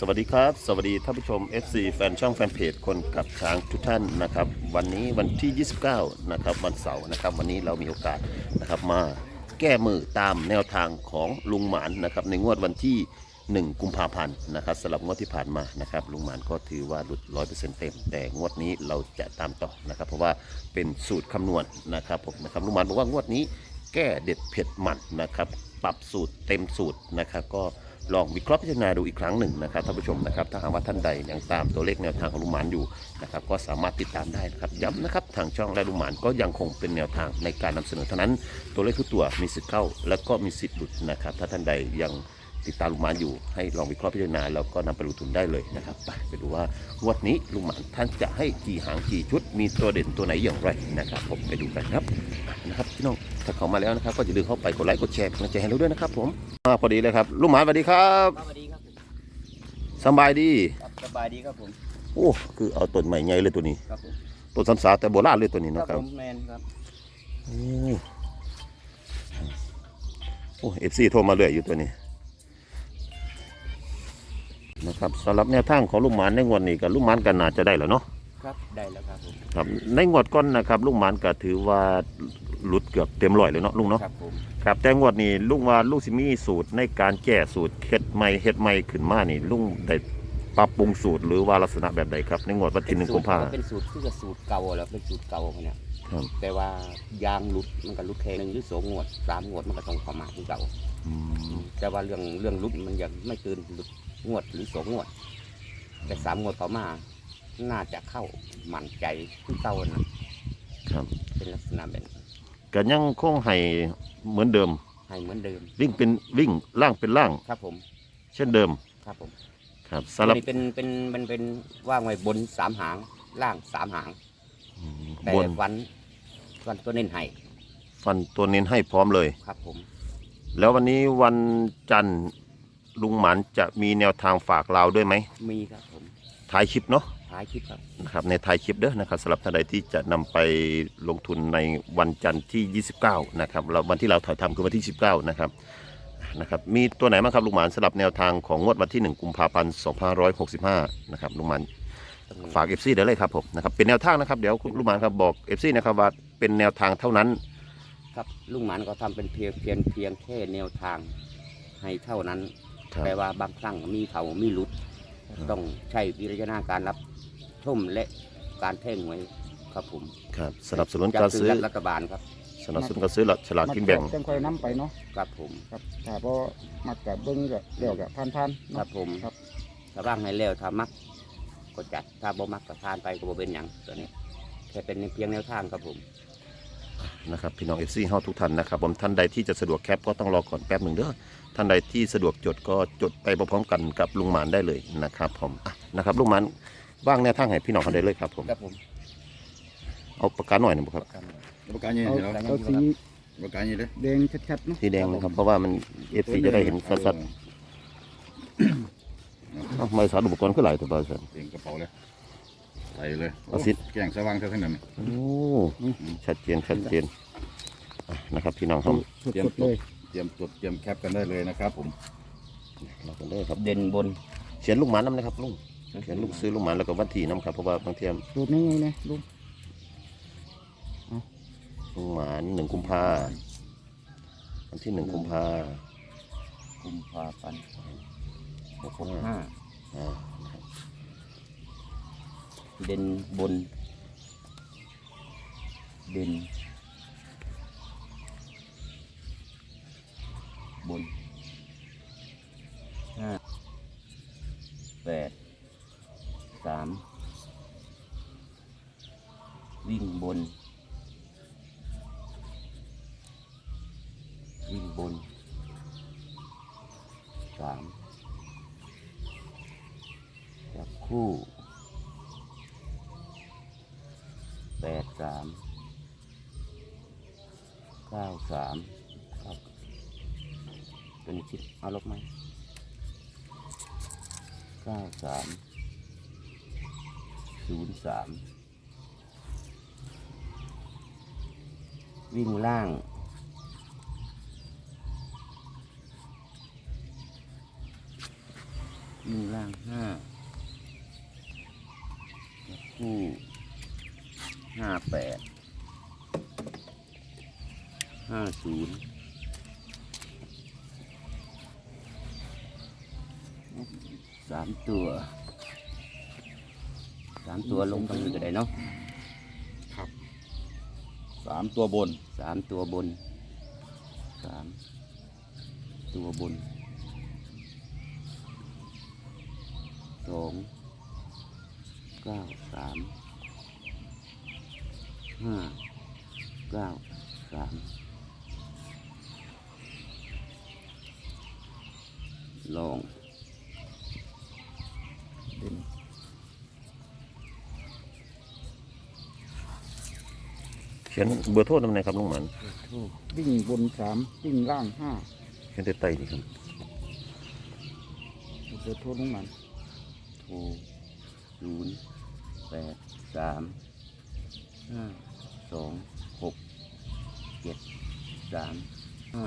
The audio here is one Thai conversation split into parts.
สวัสดีครับ สวัสดีท่านผู้ชม FC แฟนช่องแฟนเพจคนกับช้างทุกท่านนะครับ วันนี้วันที่ 29 นะครับวันเสาร์นะครับ วันนี้เรามีโอกาสนะครับมาแก้มือตามแนวทางของลุงหมานนะครับในงวดวันที่ 1 กุมภาพันธ์นะครับสำหรับงวดที่ผ่านมานะครับลุงหมานก็ถือว่าหลุด 100%เต็ม แต่งวดนี้เราจะตามต่อนะครับ เพราะว่าเป็นสูตรคำนวณนะครับผมนะครับลุงหมานบอกว่างวดนี้แก้เด็ดเผ็ดมันนะครับ ปรับสูตรเต็มสูตรนะครับก็ ลองวิเคราะห์พิจารณาดูอีกครั้งหนึ่งนะครับท่านผู้ชมนะครับถ้าหากว่าท่านใดยังตามตัวเลขแนวทางของลุงหมานอยู่นะครับก็สามารถติดตามได้นะครับย้ำนะครับทางช่องและลุงหมานก็ยังคงเป็นแนวทางในการนำเสนอเท่านั้น ตัวเลขทุกตัวมีสิทธิ์เข้า และก็มีสิทธิ์หลุดนะครับถ้าท่านใดยัง ติดตามลุงหมานอยู่ให้ลองวิเคราะห์พิจารณาแล้วก็นำไปลงทุนได้เลยนะครับไปไปดูว่างวดนี้ลุงหมานท่านจะให้กี่หางกี่ชุด มีตัวเด่นตัวไหนอย่างไรนะครับ ผมไปดูกันครับนะครับพี่น้องถ้าเข้ามาแล้วนะครับ ก็อย่าลืมเข้าไปกดไลค์กดแชร์เป็นกำลังใจให้เราด้วยนะครับ ผมมาพอดีเลยครับลุงหมานสวัสดีครับสวัสดีครับผมสำบายดีครับสบายดีครับผมโอ้คือเอาต้นใหม่ใหญ่เลยตัวนี้ครับผมต้นสำสาแต่โบราณเลยตัวนี้ครัเนาะบครัผบมแมนครับโอ้โอ้เอฟซีโทรมาเรื่อยอยู่ตัวนี้ นะครับสำหรับแนวทางของลุงหมานในงวดนี้กับลุงหมานกันน่าจะได้แล้วเนาะครับได้แล้วครับผมครับในงวดก้อนนะครับลุงหมานก็ถือว่าหลุดเกือบเต็มร้อยเลยเนาะลุงเนาะครับผมครับแต่งวดนี้ลุงว่าลุงสิมีสูตรในการแก้สูตรเฮ็ดใหม่เฮ็ดใหม่ขึ้นมานี่ลุงได้ปรับปรุงสูตรหรือว่าลักษณะแบบใดครับ ในงวดวันที่หนึ่งกุมภาเป็นสูตรคือกับสูตรเก่าแล้วเป็นสูตรเก่าเนี่ยครับแต่ว่ายางหลุดมันก็หลุดแค่หนึ่งหรือสองงวดสามงวดมันก็ต้องเข้ามาที่เก่าอืมแต่ว่าเรื่องเรื่องหลุดมันยังไม่เกินหลุด งวดหรือสองงวด แต่สามงวดเข้ามา น่าจะเข้าหมั่นใจที่เก่านะครับ เป็นลักษณะแบบนั้นก็ยังคงให้เหมือนเดิม ให้เหมือนเดิม วิ่งเป็นวิ่งล่างเป็นล่าง ครับผม เช่นเดิมครับผมครับอัสำหรับนนี้เป็นเป็นมันเป็นว่างไว้บนสามหางล่างสามหาง อืมแต่บนวันวันตัวเน้นให้ฟันตัวเน้นให้พร้อมเลย ครับผม แล้ววันนี้วันจันทร์ ลุงหมันจะมีแนวทางฝากเราวด้วยไหมมีครับผมท้ายคลิปเนาะท้ายคลิปครับนะครับในท้ายคลิปเด้อนะครับสำหรับท่านใดที่จะนำไปลงทุนในวันจันทร์ที่ 29 นะครับเราวันที่เราถ่ายทำคือวันที่ 19 นะครับนะครับมีตัวไหนบ้างครับลุงหมานสำหรับแนวทางของงวดวันที่ 1 กุมภาพันธ์2565 นะครับลุงหมานฝาก FC เดี๋ยวเลยครับผมนะครับเป็นแนวทางนะครับ เดี๋ยวคุณลุงหมานครับบอก FC นะครับว่าเป็นแนวทางเท่านั้นครับลุงหมันก็ทำเป็นเพียงเพียงเพียงแค่แนวทางให้เท่านั้นครับ แต่ว่าบางครั้งมีเขามีหลุดครับต้องใช้วิจารณญาณการรับชมและการเพ่งไว้ครับผมครับสนับสนุนการซื้อจัดรัฐบาลครับสนับสนุนการซื้อฉลากกินแบ่งจังค่อยน้ำไปเนาะครับผมครับถ้าพอมักกับเบิ้งก็เดี๋ยวกับผ่านผ่านๆครัเนาะบผมครับถ้าบ้างให้เร็วถ้ามักก็จัดถ้าบ่มักก็ทานไปก็บ่เป็นหยังตัวนี้แค่เป็นเพียงแนวทางครับผม นะครับพี่น้อง FC เฮาทุกท่านนะครับผมท่านใดที่จะสะดวกแคปก็ต้องรอก่อนแป๊บหนึ่งเด้อท่านใดที่สะดวกจดก็จดไปพร้อมๆกันกับลุงหมานได้เลยนะครับผมอะนะครับลุงหมานว่างแนวทางให้พี่น้องเขาได้เลยครับผมครับผมเอาปากกาหน่อยหนึงครับประกาศยังเอาไงเนาะเอาสีประกาศยังไงแดงชัดๆเนาะสีแดงนะครับเพราะว่ามัน FC จะได้เห็นชัดๆเอ้าไม่สาอุปกรณ์ขึ้นหลายตัวเบอร์สันเต็มกระเป๋าเลย ใส่เลยเอาสิ แกงสว่างเท่านั้น โอ้ชัดเจนชัดเจนอะนะครับพี่น้องครับสดๆเลย เตรียมจดเตรียมแคปกันได้เลยนะครับผมเรากันเลยครับเด่นบนเขียนลูกหมานน้ำนะครับลุงเขียนลูกซื้อลูกหมานแล้วก็วันที่น้ำครับเพราะว่าบางทีสูตรนี้ไงเนี่ยลุงลุงหมานหนึ่งกุมภาวันที่หนึ่งกุมภากุมภาพันธ์หกหกห้าห้าอ่า เด่นบน เด่นบนห้าแปดสามวิ่งบน วิ่งบนสามจับคู่แปดสามเก้าสามครับตัวนี้คิด เอาลบไหมเก้าสามศูนย์สามวิ่งล่างวิ่งล่างห้าคู่ห้าแปดห้าศูนย์สามตัวสามตัวลงตรงนี้ก็ได้เนาะสามตัวบนสามตัวบนสามตัวบนสองเก้าสามห้าเก้าสามลอง เด่น เขียนเบอร์โทรนำไหนครับลุงหมันวิ่งบนสามวิ่งล่างห้าเขียนใต้ๆนี่ครับเดี๋ยวโทษลงมันโทรศูนย์แปดสามห้าสองหกเจ็ดสามห้า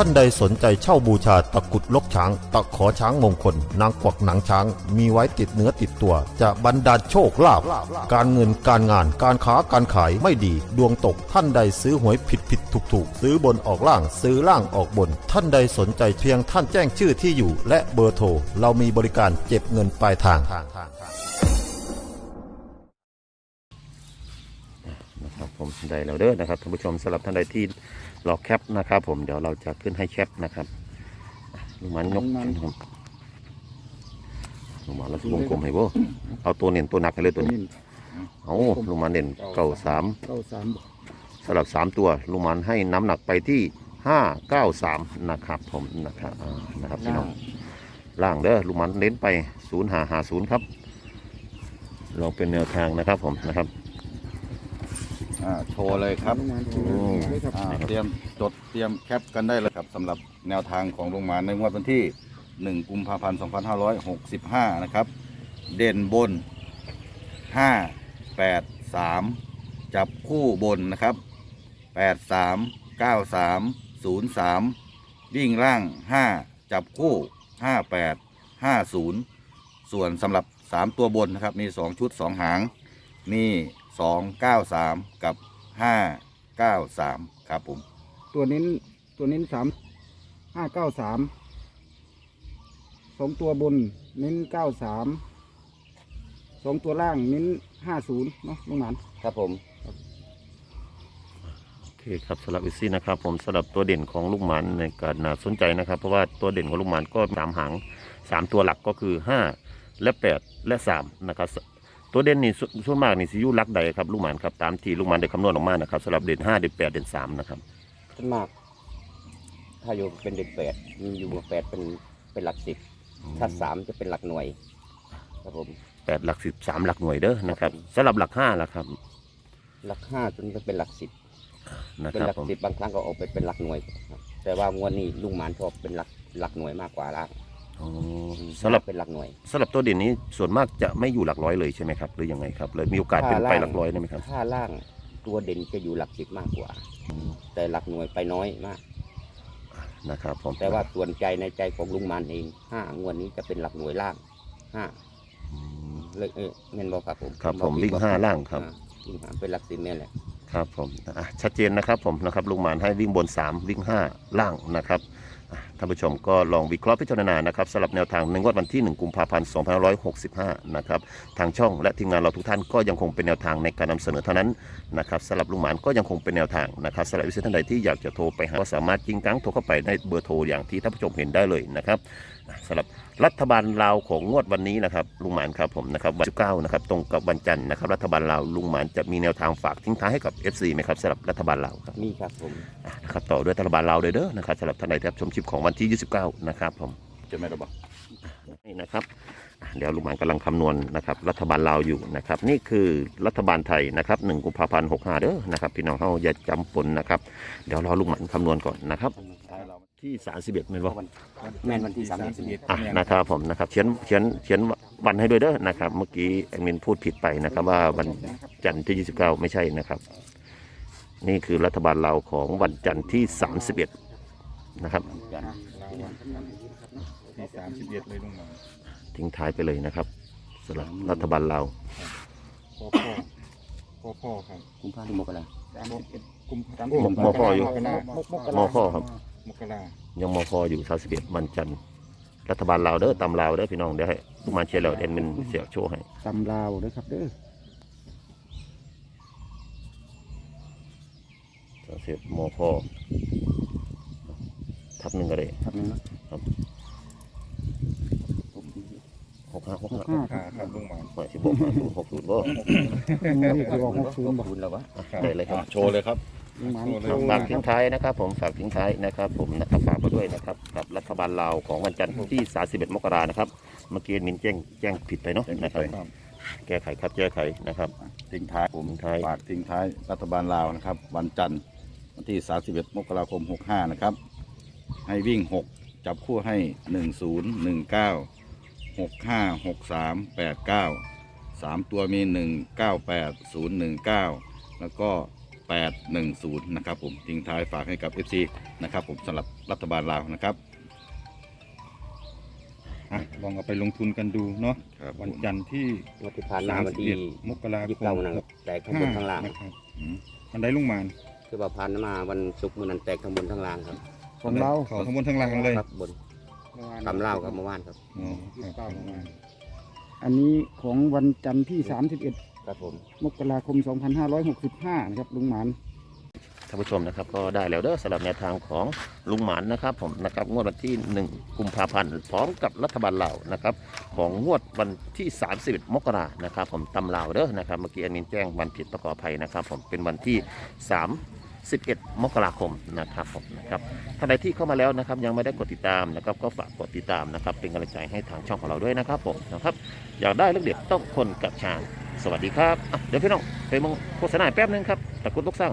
ท่านใดสนใจเช่าบูชาตะกุดลกช้าง ตะขอช้างมงคล นางกวักหนังช้าง มีไว้ติดเนื้อติดตัว จะบรรดาลโชคลาภการเงินการงานการค้าการขายไม่ดี ดวงตกท่านใดซื้อหวยผิดผิดถูกถูกซื้อบนออกล่างซื้อล่างออกบน ท่านใดสนใจเพียงท่านแจ้งชื่อที่อยู่ และเบอร์โทรเรามีบริการเก็บเงินปลายทางนะครับผมได้แล้วเด้อนะครับท่านผู้ชมสำหรับท่านใดที่ รอแคปนะครับผมเดี๋ยวเราจะขึ้นให้แคปนะครับลุงหมันยกขึ้นครับลุงหมันเราจะวงกลมให้บ่เอาตัวเน้นตัวหนักให้เลยตัวนี้นี่เอาลุงหมันเน้นเก้าสามเก้าสามสำหรับสามตัวลุงหมันให้น้ำหนักไปที่ห้าเก้าสามนะครับผมนะครับอ่านะครับพี่น้องล่างเด้อลุงหมันเน้นไปศูนย์หาหาศูนย์ครับลองเป็นแนวทางนะครับผมนะครับ อ่าโชว์เลยครับลงมาโทรเลยครับอ่าเตรียมจดเตรียมแคปกันได้เลยครับสำหรับแนวทางของโรงงานในงวดวันที่ 1 กุมภาพันธ์ 2565 นะครับ เด่นบน 5 8 3 จับคู่บนนะครับ 8 3 9 3 0 3 วิ่งล่าง 5 จับคู่ 5 8 5 0 ส่วนสำหรับ 3 ตัวบนนะครับ มี 2 ชุด 2 หาง นี่2 9 3กับ5 9 3ครับผม ตัวเน้นตัวเน้นสามห้าเก้าสามสองตัวบนเน้นเก้าสามสองตัวล่างเน้นห้าศูนย์เนาะลุงหมัน ครับผม โอเคครับสำหรับอิซี่นะครับผมสำหรับตัวเด่นของลูกหมันในการน่าสนใจนะครับ เพราะว่าตัวเด่นของลูกหมันก็สามหางสามตัวหลักก็คือห้าและแปดและสามนะครับ ตัวเด่นนี่สส่วนมากนี่สิอยุลักใดครับลูกหมันครับตามที่ลูกหมันได้คำนวณออกมานะครับสำหรับเด่นห้าเด่นแปดเด่นสามนะครับส่วนมาก ถ้าอยู่เป็นเด็กแปดมีอยู่แปดเป็นเป็นหลักสิบถ้าสามจะเป็นหลักหน่วย ครับผมแปดหลักสิบสามหลักหน่วยเด้อนะครับสำหรับหลักห้าล่ะครับ หลักห้าจนไปเป็นหลักสิบนะเป็นครับหลักผมสิบบางครั้งก็ออกไปเป็นหลักหน่วยครับแต่ว่างวดนี้ลุงหมานชอบเป็นหลักหลักหน่วยมากกว่าล่าง อ๋อสำหรับเป็นหลักหน่วยสำหรับตัวเด่นนี้ส่วนมากจะไม่อยู่หลักร้อยเลยใช่ไหมครับหรือยังไงครับเลยมีโอกาสเป็นไปหลักร้อยได้ไหมครับ ถ้าล่างตัวเด่นจะอยู่หลักสิบมากกว่า แต่หลักหน่วยไปน้อยมากนะครับผมแต่ว่าส่วนใจในใจของลุงหมานเองห้างวดนี้จะเป็นหลักหน่วยล่างห้าอืมเลยเออเงินบอกครับผมครับผมอกวิ่งห้าล่างครับอ่วิ่งห้าเป็นหลักสิบเนี่ยแหละครับผมอะชัดเจนนะครับผมนะครับลุงหมานให้วิ่งบน 3 วิ่ง 5 ล่างนะครับอะ ท่านผู้ชมก็ลองวิเคราะห์พิจารณานะครับสำหรับแนวทางในงวดวันที่ 1 กุมภาพันธ์2565 นะครับทางช่องและทีมงานเราทุกท่านก็ยังคงเป็นแนวทางในการนำเสนอเท่านั้นนะครับสำหรับลุงหมานก็ยังคงเป็นแนวทางนะครับสำหรับวิศวท่านใดที่อยากจะโทรไปหาก็สามารถยิงกังโทรเข้าไปในเบอร์โทรอย่างที่ท่านผู้ชมเห็นได้เลยนะครับอะสำหรับรัฐบาลลาวของงวดวันนี้นะครับลุงหมานครับผมนะครับวันที่9นะครับตรงกับวันจันทร์นะครับรัฐบาลลาวลุงหมานจะมีแนวทางฝากทิ้งท้ายให้กับ FC ไหมครับสำหรับรัฐบาลลาวครับมีครับผมอะนะครับต่อด้วยรัฐบาลลาวเลยเด้อนะครับสำหรับท่านใดที่รับชมคลิปของวันที่ 29 นะครับผมจะไม่ระบานี่นะครับอะเดี๋ยวลุงหมานกำลังคำนวณนะครับ รัฐบาลลาวอยู่นะครับ นี่คือรัฐบาลไทยนะครับ1กุมภาพันธ์65เด้อนะครับพี่น้องเขาอย่าจำปนนะครับ เดี๋ยวรอลุงหมานคำนวณก่อนนะครับ ที่ 31เป็นว่าแม่นวันที่สามสิบเอ็ดอะนะครับผมนะครับเขียนเขียนเขียนวันให้ด้วยเด้อนะครับเมื่อกี้แอดมินพูดผิดไปนะครับว่าวันจันทร์ที่ 29 ไม่ใช่นะครับ นี่คือรัฐบาลลาวของวันจันทร์ที่ 31 นะครับที่สามสิบเอ็ดเลยลุงหมานทิ้งท้ายไปเลยนะครับสำหรับรัฐบาลเราพ่อพ่อพ่อพ่อครับกุมภาพันธ์มกราสามสิบเอ็ดกุมภาพันธ์มมพ่ออยู่มกรามพ่อครับมกรายังมพออยู่31วันจันทร์รัฐบาลลาวเด้อตำลาวเด้อพี่น้องเด้อให้ลูกมาเชียร์เราเด่นเป็นเสียโชว์ให้ตำลาวเด้อครับเด้อ31มพ ทับหนึ่งก็ได้ครับนึงนะครับหกห้าหกหกห้าห้าครับครับลุงหมานหมายสิบหกห้าศูนย์หกศูนย์บ่นี่คือออกหกศูนย์บอกคุณแล้ววะได้เลยครับโชว์เลยครับลุงหมานโชว์เลยครับฝากทิ้งท้ายนะครับ ผมฝากทิ้งท้ายนะครับ ผมนะครับฝากไปด้วยนะครับ กับรัฐบาลลาวของวันจันทร์ที่ 31 มกรานะครับ เมื่อกี้มินแจ้งแจ้งผิดไปเนาะนะครับครับแก้ไขครับแก้ไขนะครับทิ้งท้ายผมทิ้งท้ายฝากทิ้งท้ายรัฐบาลลาวนะครับ วันจันทร์วันที่ 31 มกราคม 65 นะครับ ให้วิ่ง 6 จับคู่ให้ 10 19 65 63 89 3 ตัวมี 198 019 แล้วก็ 810 นะครับผมทิ้งท้ายฝากให้กับ FC นะครับผมสำหรับรัฐบาลลาวนะครับลองเอาไปลงทุนกันดูเนาะครับวันจันทร์ที่งวดที่ผ่านมาวันที่31มกรายี่คสิบเก้ามนะครับแตกข้างบนข้างล่าง นะครับอืมมันได้ลุงหมาน คือว่าผ่านมาวันศุกร์มื้อนั้นแตกข้างบนข้างล่างครับ ของเราขอทั้งบนทั้งล่างเลยครับบนคำเล่าครับเมื่อวานครับอ๋อครับอันนี้ของวันจันทร์ที่ 31 ครับผม มกราคม 2565 นะครับลุงหมาน ท่านผู้ชมนะครับก็ได้แล้วเด้อสำหรับแนวทางของลุงหมานนะครับผมนะครับงวดวันที่ 1 กุมภาพันธ์พร้อมกับรัฐบาลลาวนะครับของงวดวันที่ 31 มกรานะครับผมตำลาวเด้อนะครับเมื่อกี้อันนี้แจ้งวันผิดประกอบภัยนะครับผมเป็นวันที่ 11 มกราคมนะครับผมนะครับท่านใดที่เข้ามาแล้วนะครับยังไม่ได้กดติดตามนะครับก็ฝากกดติดตามนะครับเป็นกำลังใจให้ทางช่องของเราด้วยนะครับผมนะครับอยากได้เรื่องเด็ดต้องคนกับชางสวัสดีครับ เดี๋ยวพี่น้องไปมองโฆษณาแป๊บนึงครับตะกุดลูกสร้าง